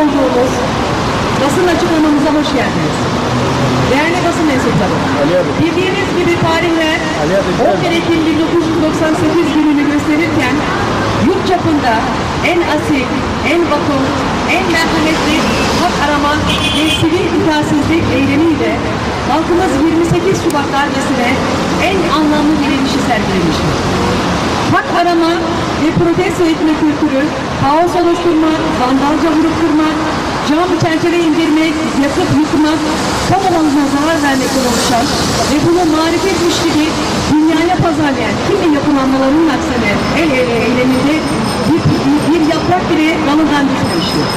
olduğumuz basın açıklamamıza hoş geldiniz. Değerli basın mensupları, bildiğiniz gibi tarihler Ali abi, 11 Ekim 1998 gününü gösterirken yurt çapında en asil, en vakur, en merhametli hak arama ve sivil itaatsizlik eylemiyle halkımız 28 Şubat darbesine en anlamlı direnişi sergilemiştir. Hak arama ve protesto etme kültürü, kaos oluşturma, vandalca vurup kırmak, cam çerçeve indirmek, yakıp yıkmak, kamuoyuna zarar vermekten oluşan ve bunu marifetmiş gibi dünyaya pazarlayan kimi yapılanmaların aksine el ele eyleminde bir, bir, bir yaprak bile dalından düşmemiştir.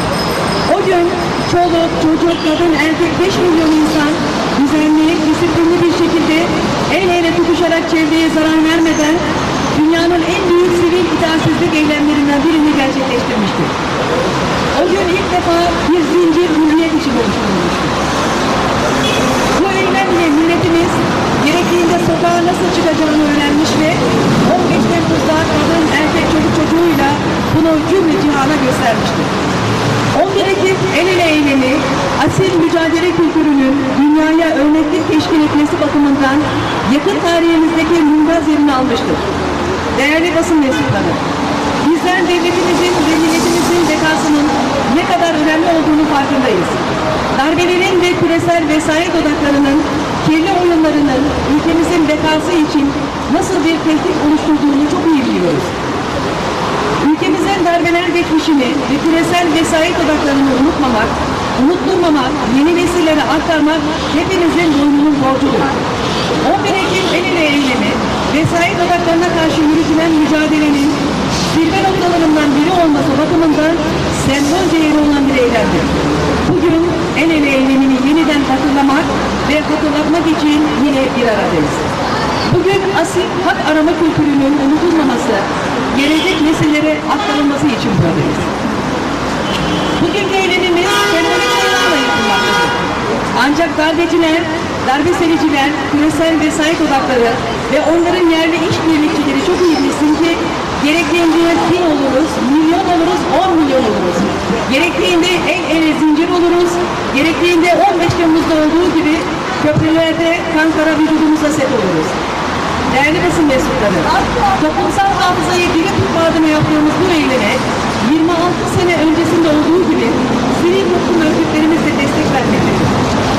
O gün çoluk, çocuk, kadın, erkek 5 milyon insan düzenli, disiplinli bir şekilde el ele tutuşarak çevreye zarar vermeden dünyanın en büyük sivil itaatsizlik eylemlerinden birini gerçekleştirmiştir. O gün ilk defa bir zincir hürriyet için oluşturulmuştur. Bu eylemle milletimiz gerektiğinde sokağa nasıl çıkacağını öğrenmiş ve 15 Temmuz'da kadın, erkek, çocuk çocuğuyla bunu cümle cihana göstermiştir. 11 Ekim el ele eylemi, asil mücadele kültürünün dünyaya örneklik teşkil etmesi bakımından yakın tarihimizdeki mümtaz yerini almıştır. Değerli basın mensupları, bizler devletimizin ve milletimizin bekasının ne kadar önemli olduğunu farkındayız. Darbelerin ve küresel vesayet odaklarının kirli oyunlarının ülkemizin bekası için nasıl bir tehdit oluşturduğunu çok iyi biliyoruz. Ülkemizin darbeler geçmişini ve küresel vesayet odaklarını unutmamak, unutturmamak, yeni nesillere aktarmak hepimizin boynunun borcudur. 11 Ekim el eylemi, vesayet odaklarına karşı yürütülen mücadelenin zirve noktalarından biri olması bakımından sembol değeri olan bir eylemdir. Bugün el ele eylemini yeniden hatırlamak ve hatırlatmak için yine bir aradayız. Bugün asil hak arama kültürünün unutulmaması, gelecek nesillere aktarılması için buradayız. Bugünkü eylemimiz sembolik sayılarla yapılmaktadır. Ancak darbeciler, darbe sericiler, küresel vesayet odakları ve onların yerli işbirlikçileri çok iyi bilsin ki gerektiğinde bin oluruz, milyon oluruz, on milyon oluruz. Gerektiğinde el ele zincir oluruz, gerektiğinde 15 Temmuz'da olduğu gibi köprülerde kan kara vücudumuza set oluruz. Değerli basın mensupları, toplumsal hafızayı diri tutma adına yaptığımız bu eyleme 26 sene öncesinde olduğu gibi sivil toplum örgütlerimiz de destek vermektedir.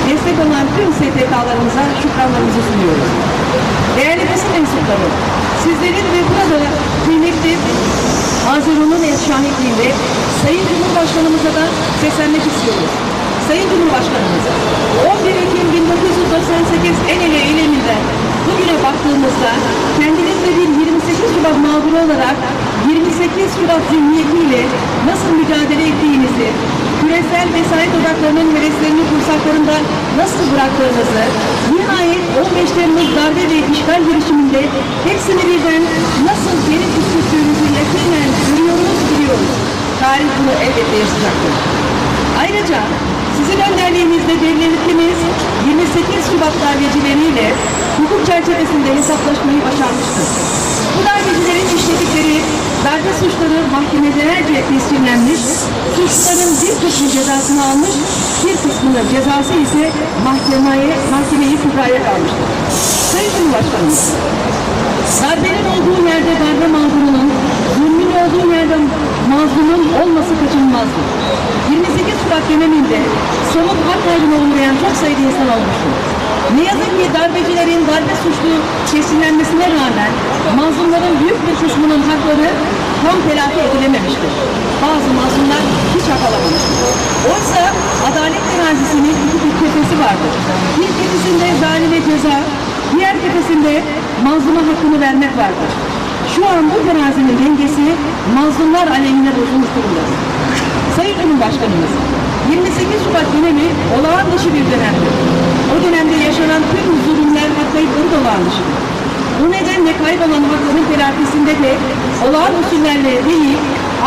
Destek olan tüm STK'larımıza şükranlarımızı sunuyoruz. Mensupları, sizlerin ve burada kıymetli Hazırun'un el şahitliğinde Sayın Cumhurbaşkanımıza da seslenmek istiyoruz. Sayın Cumhurbaşkanımız, 11 Ekim 1998 en ele eyleminden bugüne baktığımızda kendiniz de bir 28 Şubat mağduru olarak 28 Şubat zihniyetiyle nasıl mücadele ettiğinizi, küresel vesayet odaklarının heveslerini kursaklarında nasıl bıraktığınızı, nihayet 15 Temmuz darbe ve işgal girişiminde hepsini birden nasıl geri püskürttüğünüzü yakinen görüyoruz, biliyoruz. Tarih bunu elbette yaşayacaktır. Ayrıca sizin önderliğinizde devletimiz 28 Şubat darbecileriyle hukuk çerçevesinde hesaplaşmayı başarmıştır. Bu darbecilerin işledikleri darbe suçları mahkemelerce tescillenmiş, suçluların bir kısmı cezasını almış, bir kısmının cezası ise mahkemeye, mahkemeyi kübraya kalmıştır. Sayın Cumhurbaşkanımız, darbenin olduğu yerde darbe mağdurunun, zulmün olduğu yerde olması kaçınılmazdır. 28 Şubat döneminde somut hak kaybına uğrayan çok sayıda insan olmuştur. Ne yazık ki darbecilerin darbe suçlu kesinlenmesine rağmen mazlumların büyük bir kısmının hakları tam telafi edilememiştir. Bazı mazlumlar hiç hak alamamıştır. Oysa adalet terazisinin iki bir kefesi vardır. Bir kefesinde zalime ceza, diğer kefesinde mazluma hakkını vermek vardır. Şu an bu terazinin dengesi mazlumlar aleyhine bozulmuş durumdadır. Sayın Cumhurbaşkanımız, 28 Şubat dönemi olağan dışı bir dönemdir. O dönemde yaşanan tüm zulümler ve kayıpları da olağan dışıdır. Bu nedenle kaybolan hakların telafisinde de olağan usullerle değil,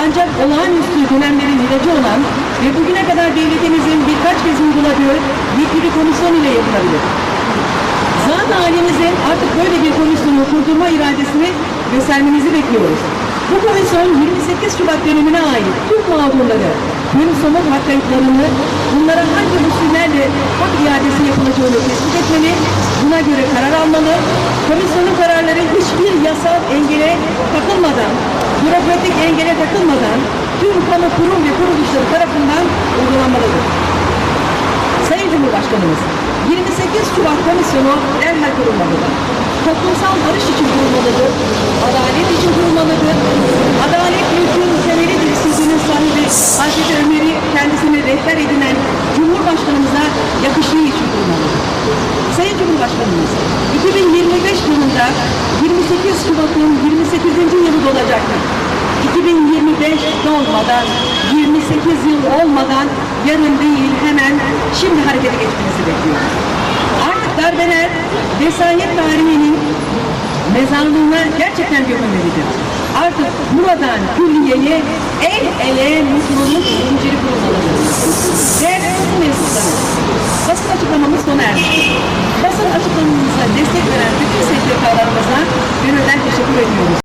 ancak olağanüstü dönemlerin ilacı olan ve bugüne kadar devletimizin birkaç kez uyguladığı yetkili komisyon ile yapılabilir. Zat halimizin artık böyle bir komisyonu kurdurma iradesini göstermenizi bekliyoruz. Bu komisyon 28 Şubat dönemine ait tüm mağdurları, tüm somut hak bunlara hangi usullerle hak iadesi yapılacağını tespit etmeli, buna göre karar almalı, komisyonun kararları hiçbir yasal engele takılmadan, bürokratik engele takılmadan tüm kamu kurum ve kuruluşları tarafından uygulanmalıdır. Sayın Cumhurbaşkanımız, 28 Şubat Komisyonu derhal kurulmalıdır. Toplumsal barış için kurulmalıdır, adalet için kurulmalıdır. Adalet mülkün temelidir sözünün sahibi Hazreti Ömer'i kendisine rehber edinen Cumhurbaşkanımıza yakıştığı için kurulmalıdır. Sayın Cumhurbaşkanımız, 2025 yılında 28 Şubat'ın 28. yılı dolacaktır. 2025 dolmadan, 28 yıl olmadan yarın değil hemen şimdi harekete geçmenizi bekliyoruz. Artık darbeler vesayet tarihinin mezarlığına gerçekten gömülmelidir. Artık buradan külliyeye el ele mutluluk zinciri kurulmalıdır. Değerli basın mensupları, basın açıklamamız sona ermiştir. Açıklamamıza destek veren bütün STK'larımıza gönülden teşekkür ediyoruz.